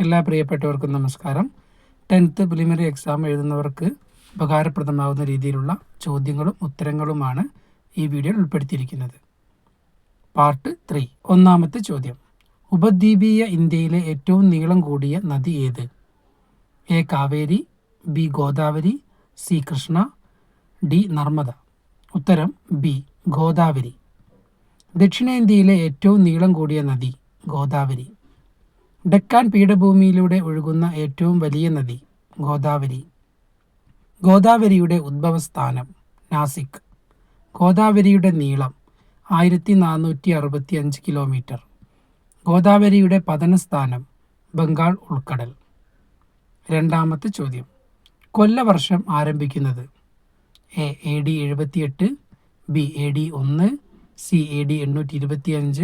എല്ലാ പ്രിയപ്പെട്ടവർക്കും നമസ്കാരം. ടെൻത്ത് പ്രിലിമിനറി എക്സാം എഴുതുന്നവർക്ക് ഉപകാരപ്രദമാകുന്ന രീതിയിലുള്ള ചോദ്യങ്ങളും ഉത്തരങ്ങളുമാണ് ഈ വീഡിയോയിൽ ഉൾപ്പെടുത്തിയിരിക്കുന്നത്. പാർട്ട് ത്രീ ഒന്നാമത്തെ ചോദ്യം. ഉപദ്വീപീയ ഇന്ത്യയിലെ ഏറ്റവും നീളം കൂടിയ നദി ഏത്? A Kaveri B Godavari C Krishna D Narmada. ഉത്തരം ബി ഗോദാവരി. ദക്ഷിണേന്ത്യയിലെ ഏറ്റവും നീളം കൂടിയ നദി ഗോദാവരി. ഡെക്കാൻ പീഠഭൂമിയിലൂടെ ഒഴുകുന്ന ഏറ്റവും വലിയ നദി ഗോദാവരി. ഗോദാവരിയുടെ ഉദ്ഭവസ്ഥാനം നാസിക്. ഗോദാവരിയുടെ നീളം ആയിരത്തി നാനൂറ്റി അറുപത്തി അഞ്ച് കിലോമീറ്റർ. ഗോദാവരിയുടെ പതനസ്ഥാനം ബംഗാൾ ഉൾക്കടൽ. രണ്ടാമത്തെ ചോദ്യം. കൊല്ലവർഷം ആരംഭിക്കുന്നത്? എ എ ഡി എഴുപത്തിയെട്ട് ബി എ ഡി ഒന്ന് സി എ ഡി എണ്ണൂറ്റി ഇരുപത്തി അഞ്ച്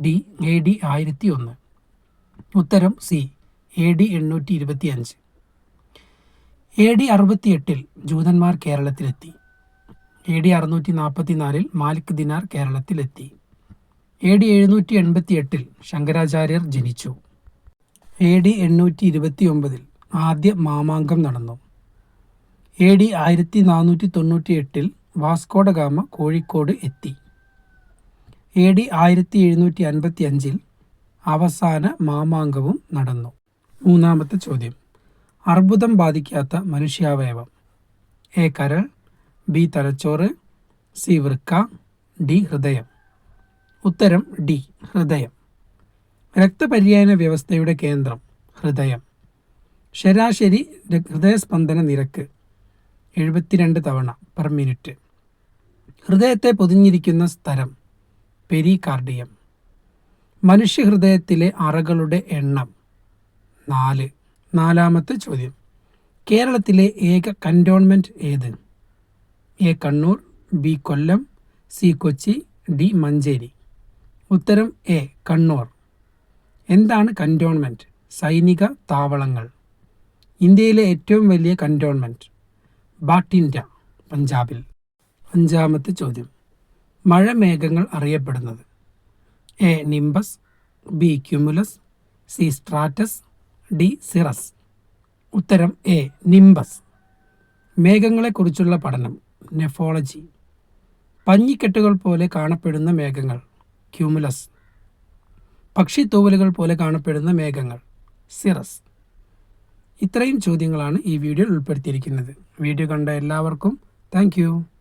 ഡി എ ഡി ആയിരത്തി ഒന്ന് ഉത്തരം സി. എ ഡി എണ്ണൂറ്റി ഇരുപത്തി അഞ്ച് എ ഡി അറുപത്തിയെട്ടിൽ ജൂതന്മാർ കേരളത്തിലെത്തി. എ ഡി അറുന്നൂറ്റി നാൽപ്പത്തി നാലിൽ മാലിക് ദിനാർ കേരളത്തിലെത്തി. എ ഡി എഴുന്നൂറ്റി എൺപത്തി എട്ടിൽ ശങ്കരാചാര്യർ ജനിച്ചു. എ ഡി എണ്ണൂറ്റി ഇരുപത്തി ഒമ്പതിൽ ആദ്യ മാമാങ്കം നടന്നു. എ ഡി ആയിരത്തി നാനൂറ്റി തൊണ്ണൂറ്റി എട്ടിൽ വാസ്കോഡ ഗാമ കോഴിക്കോട് എത്തി. എ ഡി ആയിരത്തി എഴുന്നൂറ്റി അൻപത്തി അഞ്ചിൽ അവസാന മാമാങ്കവും നടന്നു. മൂന്നാമത്തെ ചോദ്യം. അർബുദം ബാധിക്കാത്ത മനുഷ്യാവയവം. എ. കരൾ ബി. തലച്ചോറ് സി. വൃക്ക ഡി. ഹൃദയം. ഉത്തരം ഡി. ഹൃദയം. രക്തപര്യായന വ്യവസ്ഥയുടെ കേന്ദ്രം ഹൃദയം. ശരാശരി ഹൃദയസ്പന്ദന നിരക്ക് എഴുപത്തിരണ്ട് തവണ പെർ മിനിറ്റ്. ഹൃദയത്തെ പൊതിഞ്ഞിരിക്കുന്ന സ്ഥലം പെരികാർഡിയം. മനുഷ്യഹൃദയത്തിലെ അറകളുടെ എണ്ണം. നാല്. നാലാമത്തെ ചോദ്യം. കേരളത്തിലെ ഏക കന്റോൺമെന്റ് ഏത്? A Kannur B Kollam C Kochi D Manjeri. ഉത്തരം എ കണ്ണൂർ. എന്താണ് കന്റോൺമെന്റ് സൈനിക താവളങ്ങൾ. ഇന്ത്യയിലെ ഏറ്റവും വലിയ കന്റോൺമെന്റ് ബാട്ടിൻഡ പഞ്ചാബിൽ. അഞ്ചാമത്തെ ചോദ്യം. മഴമേഘങ്ങൾ അറിയപ്പെടുന്നത്. A nimbus B cumulus C stratus D cirrus ഉത്തരം എ നിംബസ് മേഘങ്ങളെക്കുറിച്ചുള്ള പഠനം നെഫോളജി പഞ്ഞിക്കെട്ടുകൾ പോലെ കാണപ്പെടുന്ന മേഘങ്ങൾ ക്യൂമുലസ് പക്ഷിത്തൂവലുകൾ പോലെ കാണപ്പെടുന്ന മേഘങ്ങൾ സിറസ് ഇത്രയും ചോദ്യങ്ങളാണ് ഈ വീഡിയോയിൽ ഉൾപ്പെടുത്തിയിരിക്കുന്നത്. വീഡിയോ കണ്ട എല്ലാവർക്കും താങ്ക്